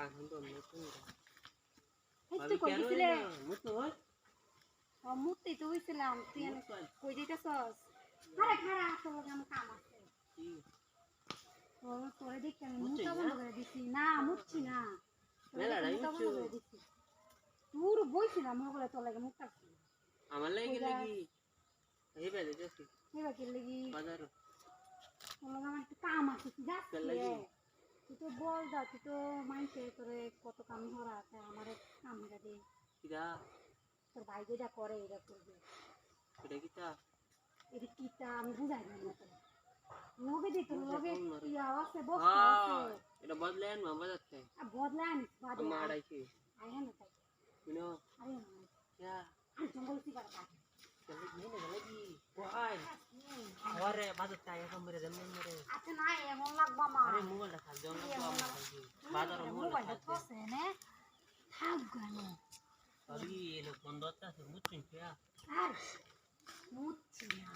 এখন তো হইছিলাম তুই। কই দিতেছস আরে খারা তোর লগে আমার কাম আছে? তোরে আমি না? বন্ধ করে দিছি না মুতছি না তোরে মেলা দেখি মুতা বন্ধ করে দিছি তোর বইছিলাম মগলে তোর লাগে মুখটা আমার লাগে লাগি এই বেলে যাচ্ছি কি লাগি বাজার তোর লগে আমার একটু কাম আছে যাচ্ছি? তুই তো বল দা তুই তো মাইছে তোরে কত কাম ধরা আছে আমার কাম দে। কিরা? তোর ভাই যেটা করে এটা করবে। এটা কিটা? এটা কিটা আমি বুঝাই দিই না তোর। লগে দি তোর লগে? ইয়া আছে বস্তু হ্যাঁ আছে। এটা বদলে আন মা আর বদলান বাদে আমার আড়াইছে আয় না তাই। শুনো। আরে কিয়া জঙ্গল কি করে কাট চলে গিয়ে না লাগি কই আরে বাজার চাই এখন মেরে দেন মেরে আচ্ছা না এমন লাগবো আমার। আরে মোবাইলটা খাল জং না তো আমার খাইছি বাজার মোবাইলটা খাল ফসে নে। থাক গান সরি এলো বন্ধ আছে মুচ্ছিন কিয়া আর মুচ্ছি না।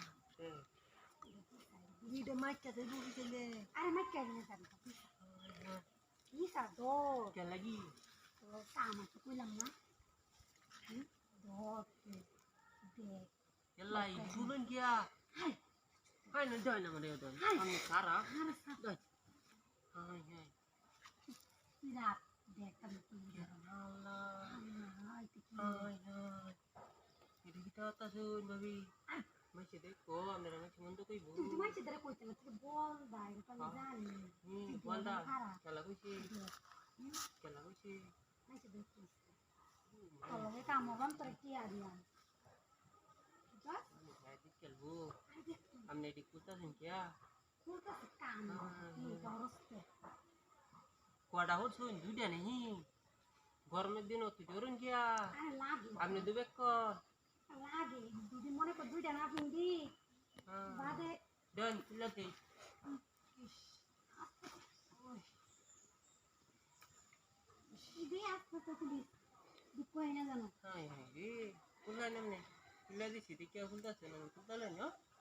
ভিডিও মাইকা দে বুঝি দিলে। আরে মাইকা দিলে যাবি কি সা দো কে লাগি? তো কাম আছে কইলাম না। দো দেখ এলা ই শুনুন কিয়া হাই না দই না মানে দই আমি সারা আর সা দই হাই হাই রাত দেখ আমি কি আল্লাহ হাই কি হাই হাই এটা কি তা শুন ভাবি মাইছে দেখো আমরা মাইছে মন্দ কইবো তুই তো মাইছে ধরে কইতে না তুই বল দাই তো আমি জানি হুম বলদা কেলা কইছি কেলা কইছি মাইছে ধরে কইছে তবে কাম হবাম তোর কি আদিয়াম বাস আমি খেলব আমনে এটি কুতাছেন কিয়া কোন কাছে কাম কি দরস্তে কোয়াটা হচ্ছুন দুইটা নেই গরমের দিন অতি ধরুন কিয়া আরে লাগে আপনি দুবে কর লাগে দুদিন মনে কর দুইটা না পিন্দি বাদে দেন চিল্লাতে ইদি আসতে তো তুই দুঃখ হয় না জানো হাই হাই রে কুল্লা নামনে চিল্লা দিছি দেখি কুলতাছে না কুলতালে না আরে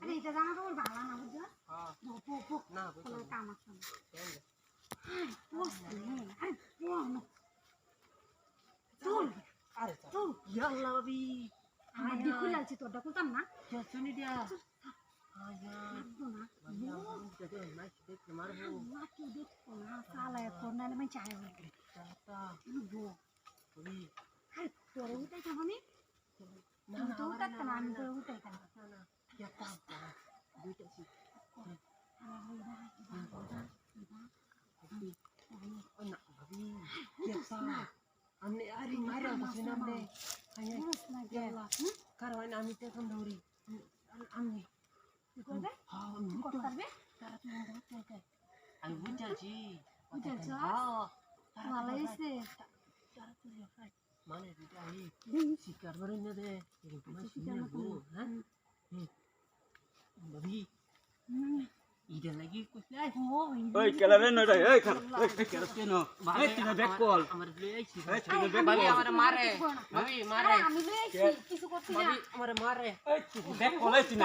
এটা জানা তো ভালো না বুঝছ? হ্যাঁ। পো পো। না কোনো কাম আছে না। নে আরে আরে ইয়াল্লা বাবি আমার দেখু লাগছে তোরটা না। শুনি দিয়া আমি তো উঠাতে না আমি তোরে উঠাই খাব না না কেটা দুইটা সি না ভাবি কেটা আমনে আরে মারা বসে না আমনে হাই হাই কারণ আমি তো এখন দৌড়ি আমি হ্যাঁ আমি তো তারা তো মনে করতে আমি বুঝাছি বুঝাচ্ছ? হ্যাঁ ভালো হয়েছে তারা তো খাই মানে দিটা এই শিকার করে না দে এরকম শিকার গো হ্যাঁ ভাবি ইটা লাগি কইলাই ওই কেলারে নয় এই খান এই কেলারে কেন? এই তুই ব্যাক কল। আমার লই আইছি। এই তুই ব্যাক কল। আমার মারে। ভাবি মারে। আমি লই আইছি কিছু করছি না। আমার মারে। এই তুই ব্যাক কল তুই